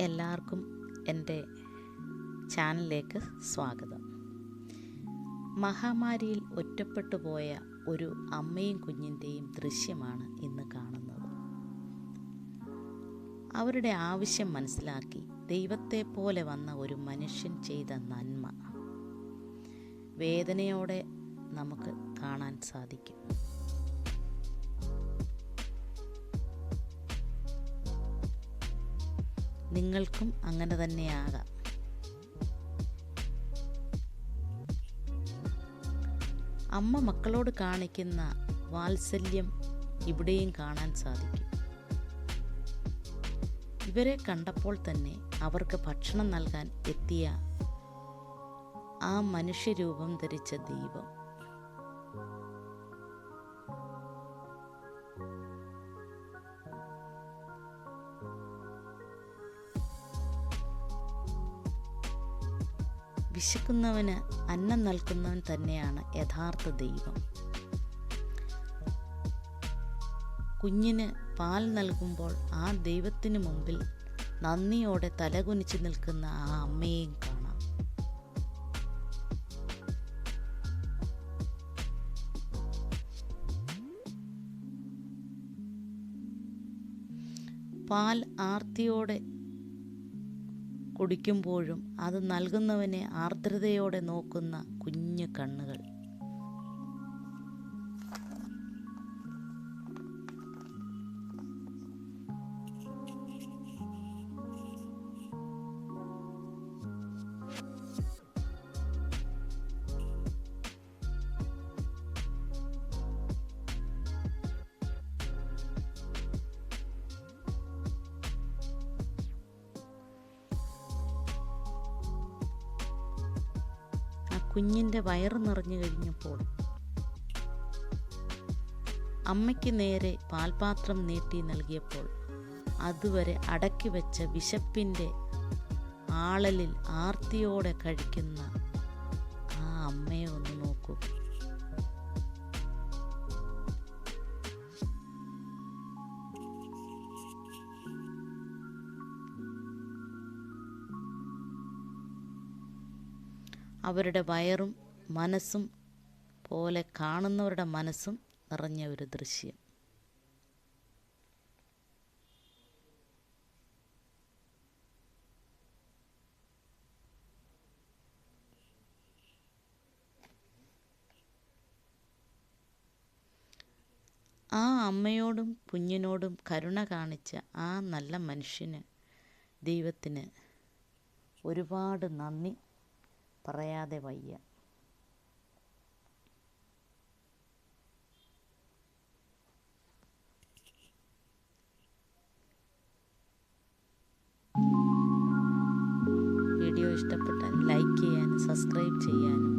എല്ലാവർക്കും എന്റെ ചാനലിലേക്ക് സ്വാഗതം. മഹാമാരിയിൽ ഒറ്റപ്പെട്ടു പോയ ഒരു അമ്മയും കുഞ്ഞിന്റെയും ദൃശ്യമാണ് ഇന്ന് കാണുന്നത്. അവരുടെ ആവശ്യം മനസ്സിലാക്കി ദൈവത്തെ പോലെ വന്ന ഒരു മനുഷ്യൻ ചെയ്ത നന്മ. വേദനയോടെ നമുക്ക് കാണാൻ സാധിക്കും. നിങ്ങൾക്കും അങ്ങനെ തന്നെയാകാം. അമ്മ മക്കളോട് കാണിക്കുന്ന വാത്സല്യം ഇവിടെയും കാണാൻ സാധിക്കും. ഇവരെ കണ്ടപ്പോൾ തന്നെ അവർക്ക് ഭക്ഷണം നൽകാൻ എത്തിയ ആ മനുഷ്യരൂപം ധരിച്ച ദൈവം. വിശക്കുന്നവന് അന്നം നൽകുന്നവൻ തന്നെയാണ് യഥാർത്ഥ ദൈവം. കുഞ്ഞിന് പാൽ നൽകുമ്പോൾ ആ ദൈവത്തിന് മുമ്പിൽ നന്ദിയോടെ തലകുനിച്ച് നിൽക്കുന്ന ആ അമ്മയെയും കാണാം. പാൽ ആർത്തിയോടെ കുടിക്കുമ്പോഴും അത് നൽകുന്നവനെ ആർദ്രതയോടെ നോക്കുന്ന കുഞ്ഞു കണ്ണുകൾ. കുഞ്ഞിന്റെ വയറ് നിറഞ്ഞു കഴിഞ്ഞപ്പോൾ അമ്മയ്ക്ക് നേരെ പാൽപാത്രം നീട്ടി നൽകിയപ്പോൾ അതുവരെ അടക്കി വെച്ച വിശപ്പിന്റെ ആളലിൽ ആർത്തിയോടെ കഴിക്കുന്ന ആ അമ്മയെ ഒന്ന് നോക്കൂ. അവരുടെ വയറും മനസ്സും പോലെ കാണുന്നവരുടെ മനസ്സും നിറഞ്ഞ ഒരു ദൃശ്യം. ആ അമ്മയോടും കുഞ്ഞിനോടും കരുണ കാണിച്ച ആ നല്ല മനുഷ്യന് ദൈവത്തിന് ഒരുപാട് നന്ദി. പറയാതെ വയ്യ. വീഡിയോ ഇഷ്ടപ്പെട്ടാൽ ലൈക്ക് ചെയ്യാനും സബ്സ്ക്രൈബ് ചെയ്യാനും